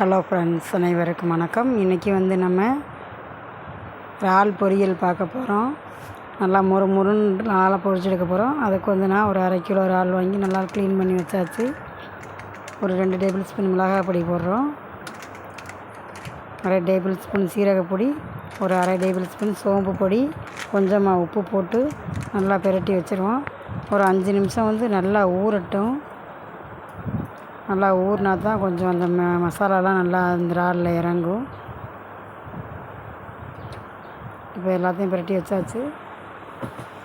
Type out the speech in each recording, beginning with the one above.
Hello friends அனைவருக்கும் வணக்கம். இன்றைக்கி வந்து நம்ம இறால் பொரியல் பார்க்க போகிறோம் நல்லா முறு முறுன்னு இறாலை பொரிச்செடுக்க போகிறோம் அதுக்கு வந்து நான் ஒரு அரை கிலோ இறால் வாங்கி நல்லா க்ளீன் பண்ணி வச்சாச்சு. ஒரு ரெண்டு டேபிள் ஸ்பூன் மிளகாய் பொடி போடுறோம். அரை டேபிள் ஸ்பூன் சீரகப்பொடி ஒரு அரை டேபிள் ஸ்பூன் சோம்பு பொடி கொஞ்சமாக உப்பு போட்டு நல்லா பிரட்டி வச்சுருவோம். ஒரு அஞ்சு நிமிஷம் வந்து நல்லா ஊறட்டும். நல்லா ஊறினா தான் கொஞ்சம் அந்த ம மசாலாலாம் நல்லா அந்த இறாலில் இறங்கும். இப்போ எல்லாத்தையும் புரட்டி வச்சாச்சு.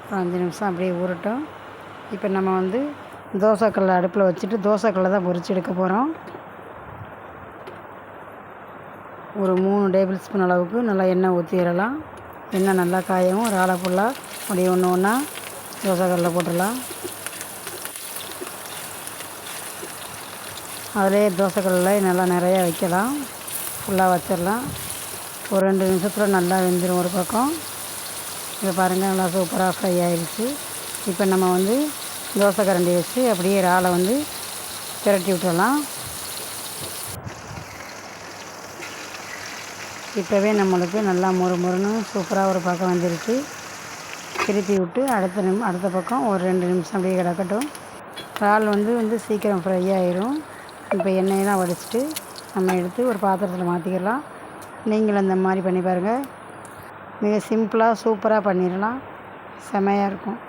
ஒரு அஞ்சு நிமிஷம் அப்படியே ஊறட்டும். இப்போ நம்ம வந்து தோசைக்கல்லை அடுப்பில் வச்சுட்டு தோசைக்கல்லை தான் பொறிச்சு எடுக்க போகிறோம் ஒரு மூணு டேபிள் ஸ்பூன் அளவுக்கு நல்லா எண்ணெய் ஊற்றிடலாம் எண்ணெய் நல்லா காயவும் இறாலை ஃபுல்லாக அப்படியே ஒன்று ஒன்றா தோசைக்கல்லில் போட்டுடலாம். அதிலே தோசைக்கல்லில் நல்லா நிறையா வைக்கலாம். ஃபுல்லாக வச்சிடலாம். ஒரு ரெண்டு நிமிஷத்தில் நல்லா வெந்துடும் ஒரு பக்கம். இதை பாருங்கள் நல்லா சூப்பராக ஃப்ரை ஆயிடுச்சு இப்போ நம்ம வந்து தோசை கரண்டி வச்சு அப்படியே இறாலை வந்து திரட்டி விட்டுடலாம். இப்போவே நம்மளுக்கு நல்லா மொறு மொறுன்னு சூப்பராக ஒரு பக்கம் வந்துருச்சு திருப்பி விட்டு அடுத்த நிம் அடுத்த பக்கம் ஒரு ரெண்டு நிமிஷம் அப்படியே கிடக்கட்டும். இறால் வந்து வந்து சீக்கிரம் ஃப்ரை ஆயிரும். இப்போ எண்ணெயெல்லாம் வடிச்சிட்டு நம்ம எடுத்து ஒரு பாத்திரத்தில் மாற்றிக்கலாம் நீங்களும் இந்த மாதிரி பண்ணி பாருங்கள் மிக சிம்பிளாக சூப்பராக பண்ணிடலாம். செமையாக இருக்கும்.